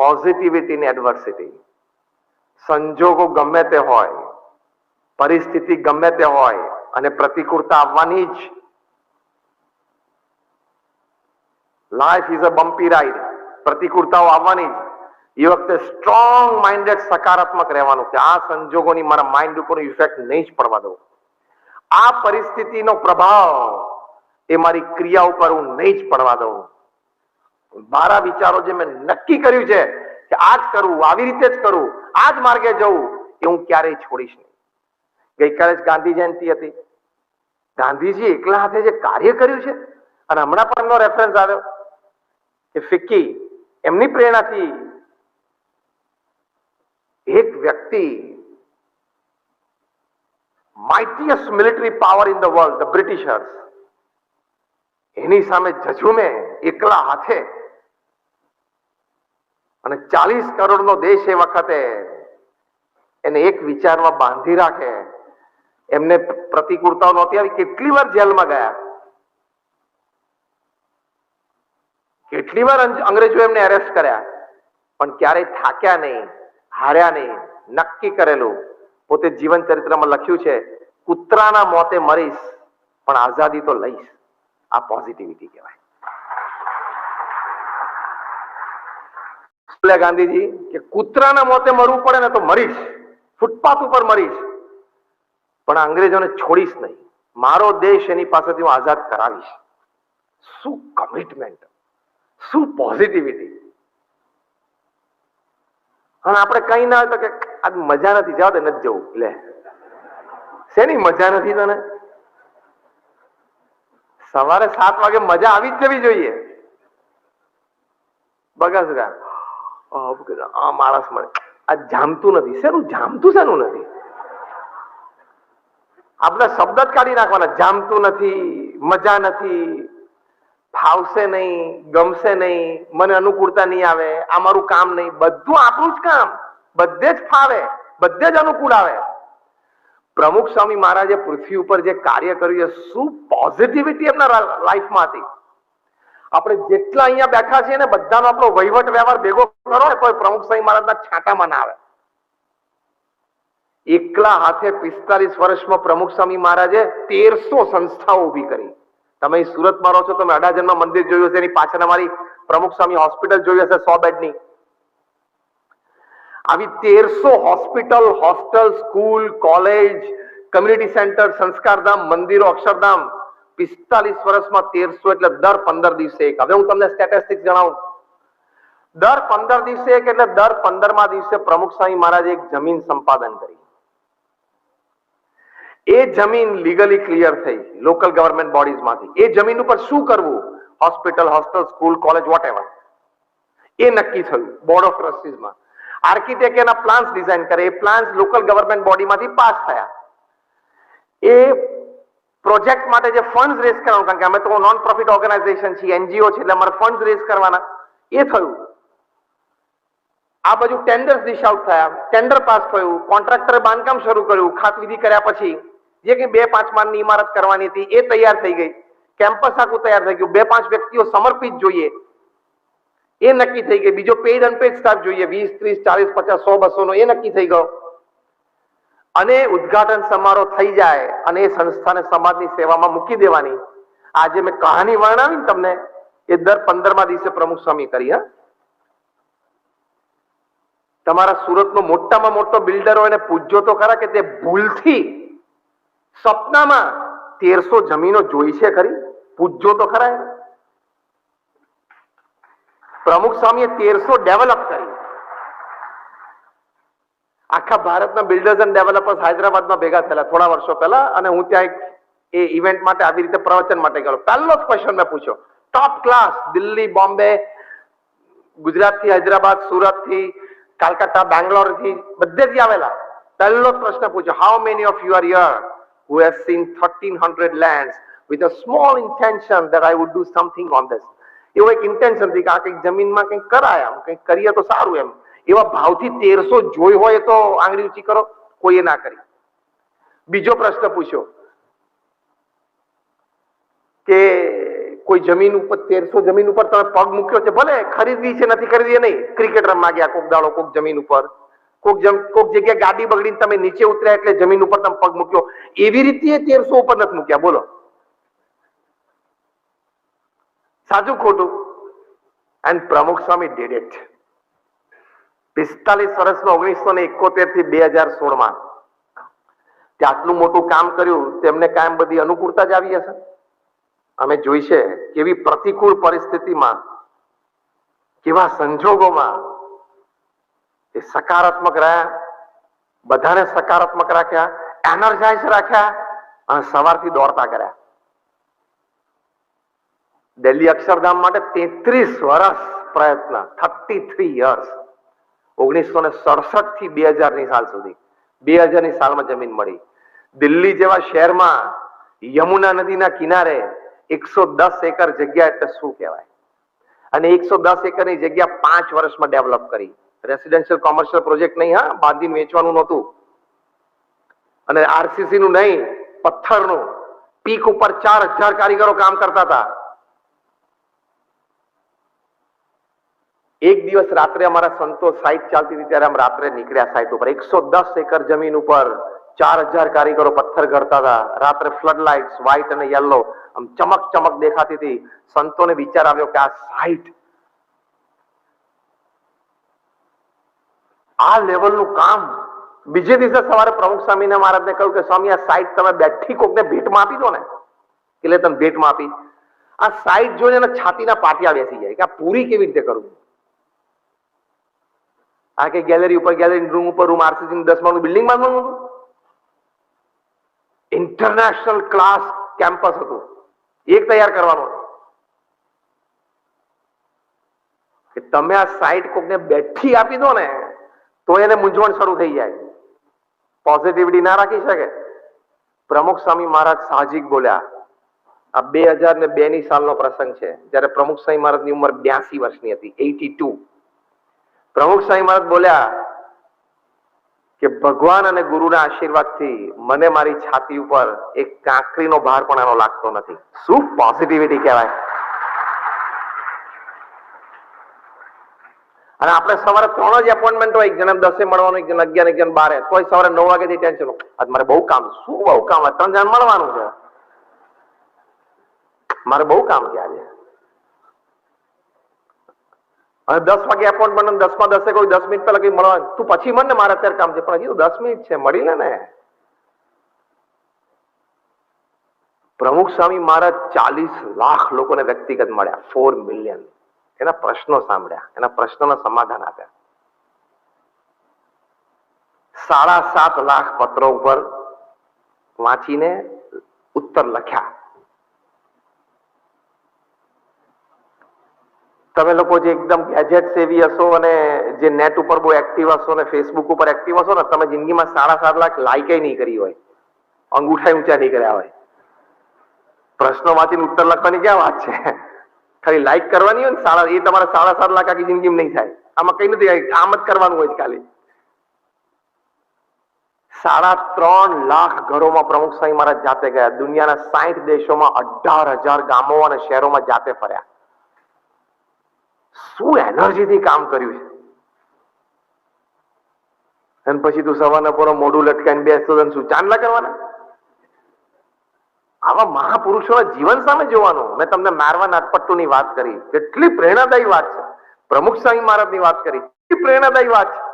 Positivity ને adversity સંજોગો ગમે તે હોય, પરિસ્થિતિ ગમે તે હોય, અને પ્રતિકૂળતા આવવાની જ. Life is a bumpy ride પ્રતિકૂળતાઓ આવવાની જ. એ વખતે સ્ટ્રોંગ માઇન્ડેડ સકારાત્મક રહેવાનું કે આ સંજોગોની મારા માઇન્ડ ઉપર ઇફેક્ટ નહીં જ પડવા દઉં. આ પરિસ્થિતિનો પ્રભાવ એ મારી ક્રિયા ઉપર હું નહીં જ પડવા દઉં. મારા વિચારો જે મેં નક્કી કર્યું છે કે આ જ કરવું આવી રીતે જ કરવું આ જ માર્ગે જવું, એ હું ક્યારેય છોડીશ નહીં. ગઈકાલે જ ગાંધી જયંતિ હતી. ગાંધીજી એકલા હાથે જે કાર્ય કર્યું છે, અને હમણાં પણ એમનો રેફરન્સ આવ્યો કે ફિક્કી એમની પ્રેરણાથી એક વ્યક્તિ mightiest military power in the world the Britishers એની સામે જજુમે એકલા હાથે અને ચાલીસ કરોડનો દેશ એ વખતે એને એક વિચારમાં બાંધી રાખે. એમને પ્રતિકૂળતાઓ નહોતી આવી. કેટલી વાર જેલમાં ગયા? કેટલી વાર અંગ્રેજો એમને એરેસ્ટ કર્યા? પણ ક્યારેય થાક્યા નહીં, હાર્યા નહીં, નક્કી કરેલું. પોતે જીવન ચરિત્રમાં લખ્યું છે, કૂતરાના મોતે મરીશ, પણ આઝાદી તો લઈશ. આ પોઝિટિવિટી કહેવાય. બોલ્યા ગાંધીજી કે કૂતરાના મોતે મરવું પડે ને તો મરીશ. ફૂટપાથ ઉપર મરીશ. પણ અંગ્રેજોને છોડીશ નહીં. મારો દેશ એની પાસેથી હું આઝાદ કરાવીશ. શું કમિટમેન્ટ શું પોઝિટિવિટી અને આપણે કઈ ના તો કે આજ મજા નથી. જાવ દે, નથી જવું. લે. શેની મજા નથી તને? સવારે સાત વાગે મજા આવી જ જવી જોઈએ. બગાસ માણસ મળે આ જામતું નથી. શેનું જામતું, શેનું નથી? આપણા શબ્દ જ કાઢી નાખવાના. જામતું નથી, મજા નથી, ફાવશે નહીં, ગમશે નહીં, મને અનુકૂળતા નહીં આવે, આ મારું કામ નહીં. બધું આપણું જ કામ. બધે જ ફાવે, બધે જ અનુકૂળ આવે. પ્રમુખ સ્વામી મહારાજે પૃથ્વી ઉપર જે કાર્ય કર્યું છે શું પોઝિટિવિટી એમના લાઈફમાં હતી. આપણે જેટલા અહીંયા બેઠા છીએ ને બધાનો આપણો વહીવટ વ્યવહાર ભેગો કરો ને, કોઈ પ્રમુખ સ્વામી મહારાજના છાંટામાં ના આવે એકલા હાથે પિસ્તાલીસ વર્ષમાં પ્રમુખ સ્વામી મહારાજે તેરસો સંસ્થાઓ ઊભી કરી. તમે સુરતમાં રહો છો, તમે અડાજનમાં મંદિર જોયું હશે, એની પાછળ અમારી પ્રમુખ સ્વામી હોસ્પિટલ જોઈ હશે, સો બેડની. આવી તેરસો hospital, hostel, school, college, community centre, Sanskardham, મંદિરો, અક્ષરધામ પિસ્તાલીસ વર્ષમાં તેરસો એટલે દર પંદર દિવસે એક. હવે હું તમને સ્ટેટિસ્ટિક્સ જણાવું. દર પંદર દિવસે એક એટલે દર પંદરમા દિવસે પ્રમુખ સ્વામી મહારાજે એક જમીન સંપાદન કરી. એ જમીન લીગલી ક્લિયર થઈ. લોકલ ગવર્મેન્ટ બોડીઝમાંથી એ જમીન ઉપર શું કરવું? Hospital hostel school college what એ નક્કી થયું. બોર્ડ ઓફ ટ્રસ્ટીઝમાં આર્કિટેક્ટ એના પ્લાન્સ ડિઝાઇન કરે. એ પ્લાન્સ લોકલ ગવર્મેન્ટ બોડીમાંથી પાસ થયા. એ પ્રોજેક્ટ માટે જે ફંડ રેઝ કરવાનું કારણ કે અમે તો નોન પ્રોફિટ ઓર્ગેનાઇઝેશન છીએ એનજીઓ છે એટલે અમારે ફંડ રેઝ કરવાના. એ થયું. આ બાજુ ટેન્ડર્સ ડિશ આઉટ થયા. ટેન્ડર પાસ થયું. કોન્ટ્રાક્ટરે બાંધકામ શરૂ કર્યું. ખાત વિધિ કર્યા પછી, જે કે બે પાંચ માળની ઇમારત કરવાની હતી, એ તૈયાર થઈ ગઈ. કેમ્પસ આખું તૈયાર થઈ ગયું. બે પાંચ વ્યક્તિઓ સમર્પિત જોઈએ. એ નક્કી થઈ ગઈ. બીજો પેડ અનપેડ સ્ટાફ જોઈએ. વીસ, ત્રીસ, ચાલીસ, પચાસ, સો બસો નો એ નક્કી થઈ ગયો. અને ઉદ્ઘાટન સમારોહ થઈ જાય અને એ સંસ્થાને સમાજની સેવામાં મૂકી દેવાની. આજે મેં કહાની વર્ણવી તમને એ દર પંદરમા દિવસે પ્રમુખ સ્વામી કરી, હા. તમારા સુરતનો મોટામાં મોટો બિલ્ડર હોય પૂછજો તો ખરા કે તે ભૂલથી સપનામાં તેરસો જમીનો જોઈ છે ખરી? પૂછજો તો ખરા પ્રમુખ સ્વામીએ તેરસો ડેવલપ કરી. આખા ભારતના બિલ્ડર્સ એન્ડ ડેવલપર્સ હૈદરાબાદમાં ભેગા થયેલા થોડા વર્ષો પહેલા અને હું ત્યાં એક એ ઇવેન્ટ માટે આવી રીતે પ્રવચન માટે ગયો. પહેલો જ ક્વેશ્ચન મેં પૂછ્યો. ટોપ ક્લાસ દિલ્હી, બોમ્બે, ગુજરાતથી હૈદરાબાદ, સુરતથી કાલકાટા બેંગ્લોરથી બધેથી આવેલા. પહેલો જ પ્રશ્ન પૂછ્યો how many of you are here who have seen thirteen hundred land with a small intention that I would do something on this એવું એક ઇન્ટેન્શનથી કે આ કંઈક જમીનમાં કંઈક કરાય, આમ કંઈક કરીએ તો સારું એમ. એવા ભાવથી તેરસો જોઈ હોય તો આંગળી ઊંચી કરો, કોઈએ ના કરી. બીજો પ્રશ્ન પૂછ્યો કે કોઈ જમીન ઉપર, તેરસો જમીન ઉપર તમે પગ મૂક્યો છે, ભલે ખરીદવી છે, નથી ખરીદવી નહીં. ક્રિકેટ રમવા ગયા કોક દાડો કોક જમીન ઉપર. કોક જમ, કોક જગ્યાએ ગાડી બગડીને તમે નીચે ઉતર્યા એટલે જમીન ઉપર તમે પગ મૂક્યો. એવી રીતે તેરસો ઉપર નથી મૂક્યા. બોલો. સાચું ખોટું? એન્ડ પ્રમુખ સ્વામી ડીડ ઇટ પિસ્તાલીસ વર્ષમાં ઓગણીસો ને એકોતેરથી બે હજાર સોળમાં. તે આટલું મોટું કામ કર્યું, તેમને કાયમ બધી અનુકૂળતા જ આવી હશે? અમે જોઈ છે કેવી પ્રતિકૂળ પરિસ્થિતિમાં, કેવા સંજોગોમાં એ સકારાત્મક રહ્યા. બધાને સકારાત્મક રાખ્યા એનર્જાઇઝ રાખ્યા અને સવારથી દોડતા કર્યા. દિલ્હી અક્ષરધામ માટે તેત્રીસ વર્ષ પ્રયત્ન થર્ટી થ્રી યર્સ ઓગણીસો ને સડસઠથી બે હજારની સાલ સુધી. બે હજારની સાલમાં જમીન મળી. દિલ્હી જેવા શહેરમાં યમુના નદીના કિનારે એકસો દસ એકર જગ્યા એટલે શું કહેવાય? અને એકસો દસ એકરની જગ્યા પાંચ વર્ષમાં ડેવલપ કરી. રેસિડેન્શિયલ કોમર્શિયલ પ્રોજેક્ટ નહીં, હા, બાંધીને વેચવાનું નહોતું. અને આરસીસી નું નહીં, પથ્થરનું. પીક ઉપર ચાર હજાર કારીગરો કામ કરતા હતા. એક દિવસ રાત્રે અમારા સંતો સાઈટ ચાલતી હતી ત્યારે અમે રાત્રે નીકળ્યા સાઈટ ઉપર. એકસો દસ એકર જમીન ઉપર ચાર હજાર કારીગરો પથ્થર ઘડતા હતા. રાત્રે ફ્લડ લાઇટ્સ વ્હાઈટ અને યલો આમ ચમક ચમક દેખાતી હતી. સંતોને વિચાર આવ્યો કે આ સાઈટ આ લેવલનું કામ. બીજે દિવસે સવારે પ્રમુખ સ્વામીને મહારાજને કહ્યું કે, સ્વામી, આ સાઈટ તમે બેઠી કોકને ભેટમાં આપી દો ને. એટલે તમે ભેટમાં આપી. આ સાઈટ જોઈને એના છાતીના પાટિયા બેસી જાય કે આ પૂરી કેવી રીતે કરવું આ કે ગેલેરી ઉપર ગેલેરી રૂમ ઉપર રૂમ આરસીસી દસ માળનું બિલ્ડિંગ બાંધવાનું હતું? ઇન્ટરનેશનલ ક્લાસ કેમ્પસ હતું. એક તૈયાર કરવાનો કે તમે આ સાઈટ કોકને બેઠી આપી દો ને, તો એને મૂંઝવણ શરૂ થઈ જાય. પોઝિટિવિટી ના રાખી શકે. પ્રમુખ સ્વામી મહારાજ સાહજિક બોલ્યા, આ બે હજાર ને બે ની સાલનો પ્રસંગ છે. જ્યારે પ્રમુખ સ્વામી મહારાજની ઉંમર બ્યાસી વર્ષની હતી એટી ટુ. પ્રમુખ સ્વામી મહારાજ બોલ્યા કે ભગવાન અને ગુરુના આશીર્વાદથી મને મારી છાતી ઉપર એક કાંકરીનો ભાર પણ આનો લાગતો નથી. શું પોઝિટિવિટી કહેવાય? અને આપણે સવારે ત્રણ જ એપોઇન્ટમેન્ટ હોય, એક જણે દસે મળવાનું, એક જણ અગિયાર, એક જણ બારે. તોય સવારે નવ વાગ્યાથી ટેન્શન આજ મારે બહુ કામ શું બહુ કામ? ત્રણ જણ મળવાનું છે. મારે બહુ કામ છે આજે. અને દસ વાગે એપોઇન્ટમેન્ટ દસમાં દસે કોઈ દસ મિનિટ પહેલા કઈ મળવા તું પછી મને મારે અત્યારે કામ છે. પણ હજી તો દસ મિનિટ છે. મળી લે ને. પ્રમુખ સ્વામી મહારાજ ચાલીસ લાખ લોકોને વ્યક્તિગત મળ્યા. ફોર મિલિયન એના પ્રશ્નો સાંભળ્યા. એના પ્રશ્નોના સમાધાન આપ્યા. સાડા સાત લાખ પત્રો ઉપર વાંચીને ઉત્તર લખ્યા. તમે લોકો જે એકદમ ગેજેટ સેવી હશો અને જે નેટ ઉપર બહુ એક્ટિવ હશો અને ફેસબુક ઉપર એક્ટિવ હશો ને, તમે જિંદગીમાં સાડા સાત લાખ લાઈકે નહીં કરી હોય. અંગૂઠા ઊંચા નહીં કર્યા હોય. પ્રશ્નો વાંચીને ઉત્તર લખવાની ક્યાં વાત છે? ખાલી લાઈક કરવાની હોય ને, સાડા, એ તમારે સાડા સાત લાખ આખી જિંદગીમાં નહીં થાય. આમાં કઈ નથી આમ જ કરવાનું હોય ખાલી. સાડા ત્રણ લાખ ઘરોમાં પ્રમુખ સ્વામી મહારાજ જાતે ગયા. દુનિયાના સાઠ દેશોમાં અઢાર હજાર ગામો અને શહેરોમાં જાતે ફર્યા. શું એનર્જીથી કામ કર્યું છે? અને પછી તું સવારના પૂરો મોઢું લટકાઈને બેસતો તને શું ચાંદલા કરવાના? આવા મહાપુરુષોના જીવન સામે જોવાનું. મેં તમને મારવા નાટપટ્ટુની વાત કરી. કેટલી પ્રેરણાદાયી વાત છે. પ્રમુખ સ્વામી મહારાજની વાત કરી. કેટલી પ્રેરણાદાયી વાત છે.